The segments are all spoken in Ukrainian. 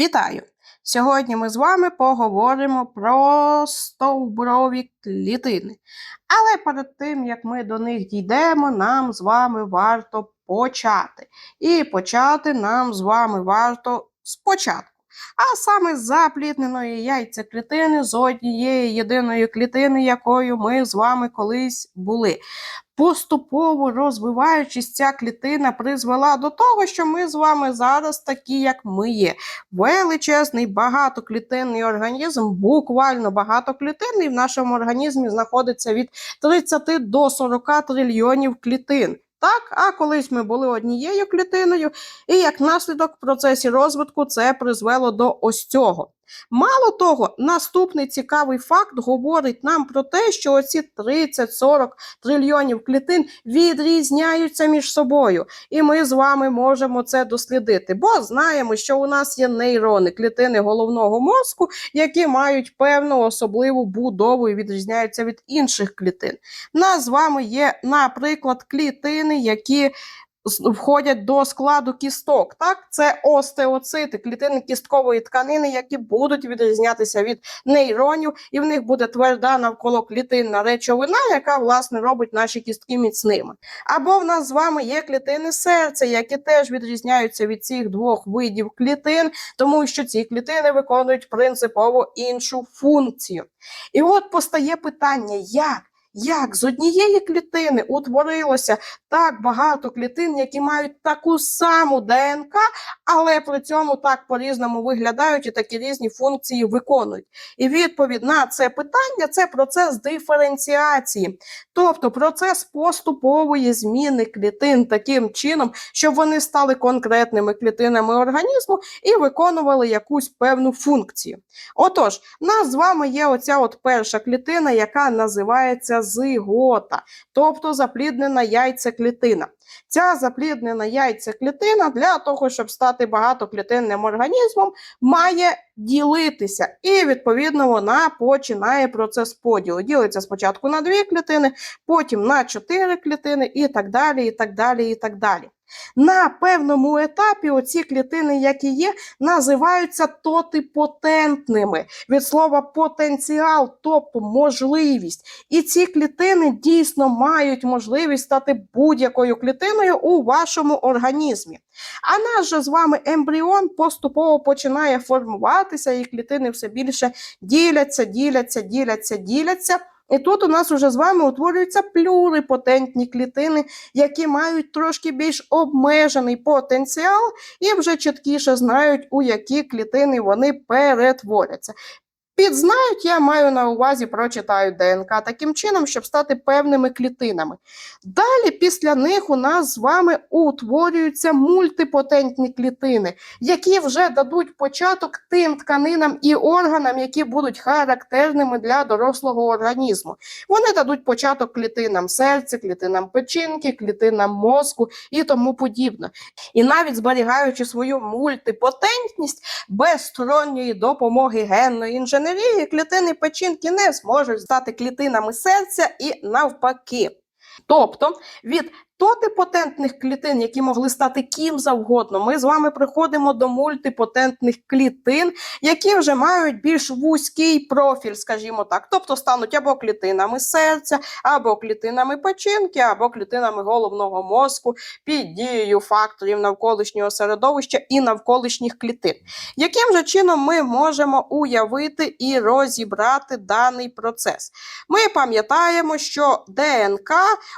Вітаю! Сьогодні ми з вами поговоримо про стовбурові клітини. Але перед тим, як ми до них дійдемо, нам з вами варто почати. І почати нам з вами варто спочатку. А саме заплідненої яйцеклітини з однієї єдиної клітини, якою ми з вами колись були. Поступово розвиваючись, ця клітина призвела до того, що ми з вами зараз такі, як ми є. Величезний багатоклітинний організм, буквально багатоклітинний в нашому організмі знаходиться від 30 до 40 трильйонів клітин. Так, а колись ми були однією клітиною, і як наслідок в процесі розвитку це призвело до ось цього. Мало того, наступний цікавий факт говорить нам про те, що оці 30-40 трильйонів клітин відрізняються між собою. І ми з вами можемо це дослідити, бо знаємо, що у нас є нейрони, клітини головного мозку, які мають певну особливу будову і відрізняються від інших клітин. У нас з вами є, наприклад, клітини, які входять до складу кісток. Так, це остеоцити, клітини кісткової тканини, які будуть відрізнятися від нейронів, і в них буде тверда навколо клітинна речовина, яка власне робить наші кістки міцними. Або в нас з вами є клітини серця, які теж відрізняються від цих двох видів клітин, тому що ці клітини виконують принципово іншу функцію. І от постає питання, як? Як з однієї клітини утворилося так багато клітин, які мають таку саму ДНК, але при цьому так по-різному виглядають і такі різні функції виконують. І відповідь на це питання це процес диференціації, тобто процес поступової зміни клітин таким чином, щоб вони стали конкретними клітинами організму і виконували якусь певну функцію. Отож, нас з вами є оця от перша клітина, яка називається зигота, тобто запліднена яйцеклітина. Ця запліднена яйцеклітина для того, щоб стати багатоклітинним організмом, має ділитися. І, відповідно, вона починає процес поділу. Ділиться спочатку на дві клітини, потім на чотири клітини, і так далі, і так далі, і так далі. На певному етапі оці клітини, які є, називаються тотипотентними від слова потенціал, тобто можливість. І ці клітини дійсно мають можливість стати будь-якою клітиною у вашому організмі. А наш же з вами ембріон поступово починає формуватися, і клітини все більше діляться, діляться, діляться, діляться. І тут у нас уже з вами утворюються плюрипотентні клітини, які мають трошки більш обмежений потенціал і вже чіткіше знають, у які клітини вони перетворяться. Підзнають, я маю на увазі, прочитають ДНК таким чином, щоб стати певними клітинами. Далі, після них, у нас з вами утворюються мультипотентні клітини, які вже дадуть початок тим тканинам і органам, які будуть характерними для дорослого організму. Вони дадуть початок клітинам серця, клітинам печінки, клітинам мозку і тому подібне. І навіть зберігаючи свою мультипотентність без сторонньої допомоги генної інженерії, клітини печінки не зможуть стати клітинами серця і навпаки. Тобто від тотипотентних клітин, які могли стати ким завгодно, ми з вами приходимо до мультипотентних клітин, які вже мають більш вузький профіль, скажімо так, тобто стануть або клітинами серця, або клітинами печінки, або клітинами головного мозку під дією факторів навколишнього середовища і навколишніх клітин. Яким же чином ми можемо уявити і розібрати даний процес? Ми пам'ятаємо, що ДНК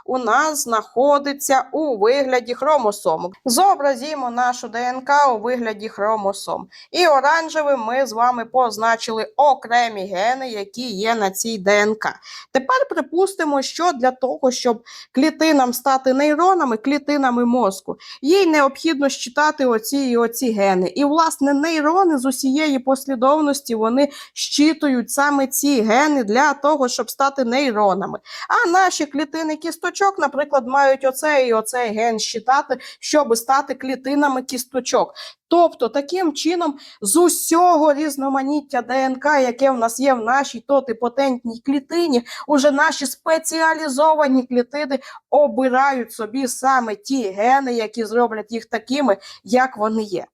у нас знаходиться у вигляді хромосом. Зобразімо нашу ДНК у вигляді хромосом. І оранжевим ми з вами позначили окремі гени, які є на цій ДНК. Тепер припустимо, що для того, щоб клітинам стати нейронами, клітинами мозку, їй необхідно щитати оці і оці гени. І, власне, нейрони з усієї послідовності вони щитують саме ці гени для того, щоб стати нейронами. А наші клітини кісточок, наприклад, мають оцей і оцей ген щитати, щоб стати клітинами кісточок. Тобто, таким чином, з усього різноманіття ДНК, яке в нас є в нашій тотипотентній клітині, уже наші спеціалізовані клітини обирають собі саме ті гени, які зроблять їх такими, як вони є.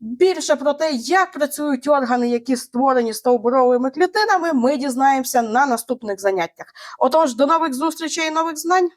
Більше про те, як працюють органи, які створені стовбуровими клітинами, ми дізнаємося на наступних заняттях. Отож, до нових зустрічей і нових знань!